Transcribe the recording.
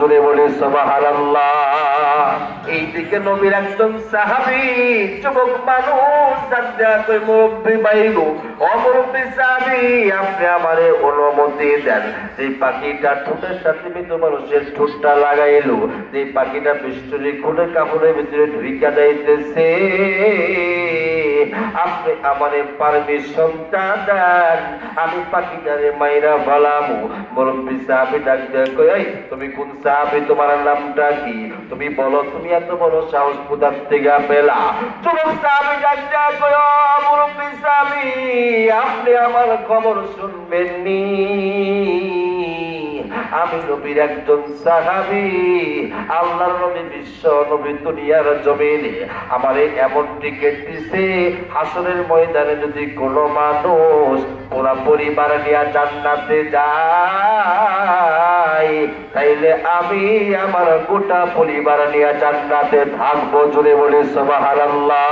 জোরে বলে, সুবহানাল্লাহ। এইদিকে নবীর একজন সাহাবী, যুবক মানুষ জানতে কই মুরব্বী ও মুরব্বী আপনি আমারে অনুমতি দেন। পাখিটা ঠোঁটের সাথে মৃত মানুষের ঠোঁটটা লাগাইলো যে পাখিটা বিষ্টরি খুলে কাপড়ের ভিতরে ঢুইকা যাইতেছে। আপনি আমারে পারমিশনটা দেন। আমি পাখিটারে মাইরা ভালামু মুরব্বী সাহেব ডাক দিয়ে তুমি কোন সাহেব? তোমার নামটা কি? তুমি বলো, তুমি এত বড় সাহস কোথার থেকে পেলা? যুবক সাহাবী ডাক দিয়ে মুরব্বী সাহাবী, আপনি আমার খবর শুনবেন নি আমি নবীর একজন সাহাবি। আল্লাহর নবী বিশ্ব, নবী দুনিয়ার জমিনে। আমারে এমন টিকিট দিছে হাসনের ময়দানে যদি কোনো মানুষ পুরা পরিবার নিয়ে জান্নাতে যায়, তাইলে আমি আমার গোটা পরিবার নিয়ে জান্নাতে থাকব। জুড়ে বলে সুবহানাল্লাহ।